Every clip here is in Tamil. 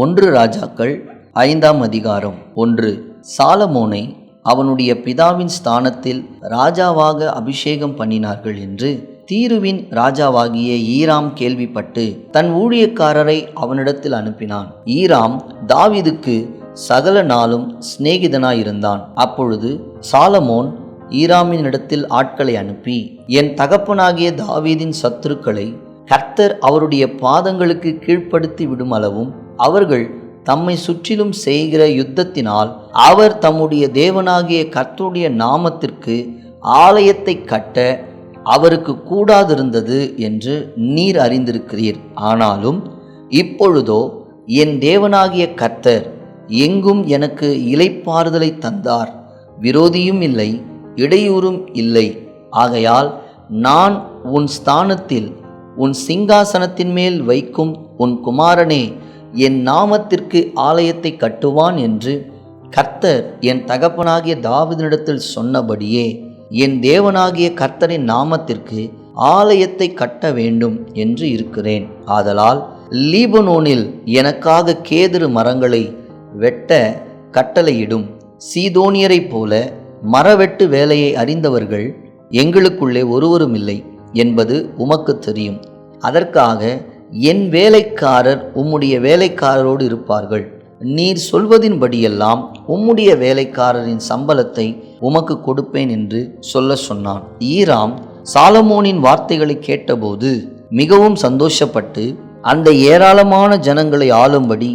ஒன்று ராஜாக்கள் ஐந்தாம் அதிகாரம் ஒன்று. சாலமோனை அவனுடைய பிதாவின் ஸ்தானத்தில் ராஜாவாக அபிஷேகம் பண்ணினார்கள் என்று தீருவின் ராஜாவாகிய ஈராம் கேள்விப்பட்டு தன் ஊழியக்காரரை அவனிடத்தில் அனுப்பினான். ஈராம் தாவிதுக்கு சகல நாளும் சிநேகிதனாயிருந்தான். அப்பொழுது சாலமோன் ஈராமினிடத்தில் ஆட்களை அனுப்பி என் தகப்பனாகிய தாவீதின் சத்துருக்களை கர்த்தர் அவருடைய பாதங்களுக்கு கீழ்ப்படுத்தி விடும் அளவும் அவர்கள் தம்மை சுற்றிலும் செய்கிற யுத்தத்தினால் அவர் தம்முடைய தேவனாகிய கர்த்தருடைய நாமத்திற்கு ஆலயத்தை கட்ட அவருக்கு கூடாதிருந்தது என்று நீர் அறிந்திருக்கிறீர். ஆனாலும் இப்பொழுதோ என் தேவனாகிய கர்த்தர் எங்கும் எனக்கு இலைப்பாறுதலை தந்தார். விரோதியும் இல்லை இடையூறும் இல்லை. ஆகையால் நான் உன் ஸ்தானத்தில் உன் சிங்காசனத்தின் மேல் வைக்கும் உன் குமாரனே என் நாமத்திற்கு ஆலயத்தை கட்டுவான் என்று கர்த்தர் என் தகப்பனாகிய தாவிதனிடத்தில் சொன்னபடியே என் தேவனாகிய கர்த்தரின் நாமத்திற்கு ஆலயத்தை கட்ட வேண்டும் என்று இருக்கிறேன். ஆதலால் லீபனோனில் எனக்காக கேதுரு மரங்களை வெட்ட கட்டளையிடும் சீதோனியரைப் போல மரவெட்டு வேலையை அறிந்தவர்கள் எங்களுக்குள்ளே ஒருவரும் இல்லை என்பது உமக்கு தெரியும். அதற்காக என் வேலைக்காரர் உம்முடைய வேலைக்காரரோடு இருப்பார்கள். நீர் சொல்வதின்படியெல்லாம் உம்முடைய வேலைக்காரரின் சம்பளத்தை உமக்கு கொடுப்பேன் என்று சொல்ல சொன்னான். ஈராம் சாலமோனின் வார்த்தைகளை கேட்டபோது மிகவும் சந்தோஷப்பட்டு அந்த ஏராளமான ஜனங்களை ஆளும்படி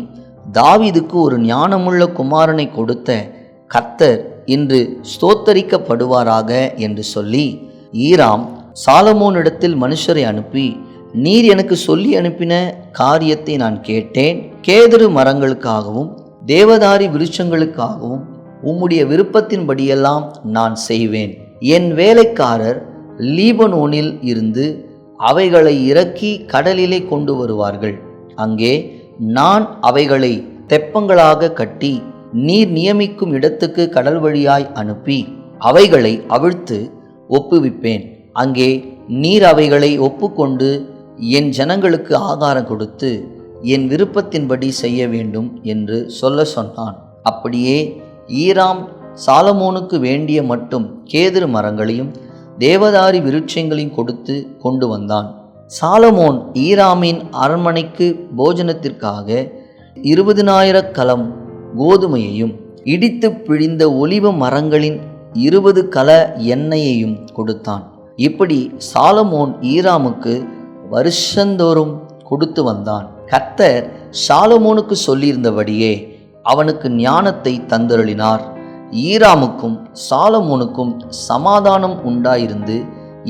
தாவீதுக்கு ஒரு ஞானமுள்ள குமாரனை கொடுத்த கர்த்தர் இன்று ஸ்தோத்தரிக்கப்படுவாராக என்று சொல்லி ஈராம் சாலமோனிடத்தில் மனுஷரை அனுப்பி நீர் எனக்கு சொல்லி அனுப்பின காரியத்தை நான் கேட்டேன். கேதுரு மரங்களுக்காகவும் தேவதாரி விருட்சங்களுக்காகவும் உம்முடைய விருப்பத்தின்படியெல்லாம் நான் செய்வேன். என் வேலைக்காரர் லீபனோனில் இருந்து அவைகளை இறக்கி கடலிலே கொண்டு வருவார்கள். அங்கே நான் அவைகளை தெப்பங்களாக கட்டி நீர் நியமிக்கும் இடத்துக்கு கடல் வழியாய் அனுப்பி அவைகளை அவிழ்த்து ஒப்புவிப்பேன். அங்கே நீர் அவைகளை ஒப்புக்கொண்டு என் ஜனங்களுக்கு ஆகாரம் கொடுத்து என் விருப்பத்தின்படி செய்ய வேண்டும் என்று சொல்ல சொன்னான். அப்படியே ஈராம் சாலமோனுக்கு வேண்டிய மட்டும் கேதுரு மரங்களையும் தேவதாரி விருட்சங்களையும் கொடுத்து கொண்டு வந்தான். சாலமோன் ஈராமின் அரண்மனைக்கு போஜனத்திற்காக இருபதினாயிர கலம் கோதுமையையும் இடித்து பிழிந்த ஒலிவ மரங்களின் இருபது கல எண்ணெயையும் கொடுத்தான். இப்படி சாலமோன் ஈராமுக்கு வருஷந்தோறும் கொடுத்து வந்தான். கத்தர் சாலமோனுக்கு சொல்லியிருந்தபடியே அவனுக்கு ஞானத்தை தந்தருளினார். ஈராமுக்கும் சாலமோனுக்கும் சமாதானம் உண்டாயிருந்து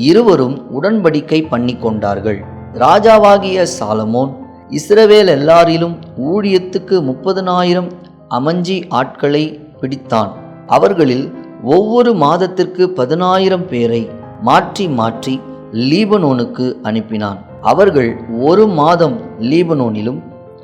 இருவரும் உடன்படிக்கை பண்ணி கொண்டார்கள் ராஜாவாகிய சாலமோன் இஸ்ரவேல் எல்லாரிலும் ஊழியத்துக்கு முப்பதனாயிரம் அமஞ்சி ஆட்களை பிடித்தான். அவர்களில் ஒவ்வொரு மாதத்திற்கு பதினாயிரம் பேரை மாற்றி மாற்றி லீபனோனுக்கு அனுப்பினான். அவர்கள் ஒரு மாதம் லீபனோனிலும்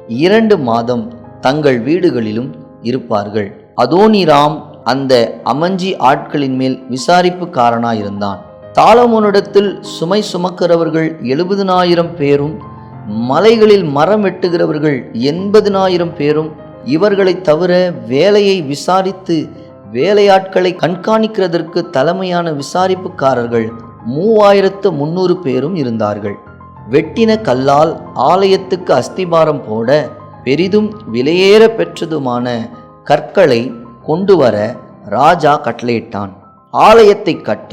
இரண்டு மாதம் தங்கள் வீடுகளிலும் இருப்பார்கள். அதோனிராம் அந்த அமஞ்சி ஆட்களின் மேல் விசாரிப்புக்காரனாயிருந்தான். தாளமோனிடத்தில் சுமை சுமக்கிறவர்கள் எழுபதினாயிரம் பேரும் மலைகளில் மரம் வெட்டுகிறவர்கள் எண்பதினாயிரம் பேரும் இவர்களைத் தவிர வேலையை விசாரித்து வேலையாட்களை கண்காணிக்கிறதற்கு தலைமையான விசாரிப்புக்காரர்கள் மூவாயிரத்து முன்னூறு பேரும் இருந்தார்கள். வெட்டின கல்லால் ஆலயத்துக்கு அஸ்திபாரம் போட பெரிதும் விலையேற பெற்றதுமான கற்களை கொண்டு வர ராஜா கட்டளையிட்டான். ஆலயத்தை கட்ட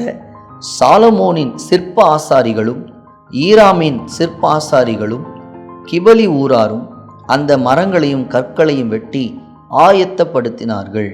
சாலமோனின் சிற்ப ஆசாரிகளும் ஈராமின் சிற்ப ஆசாரிகளும் கிபலி ஊராரும் அந்த மரங்களையும் கற்களையும் வெட்டி ஆயத்தப்படுத்தினார்கள்.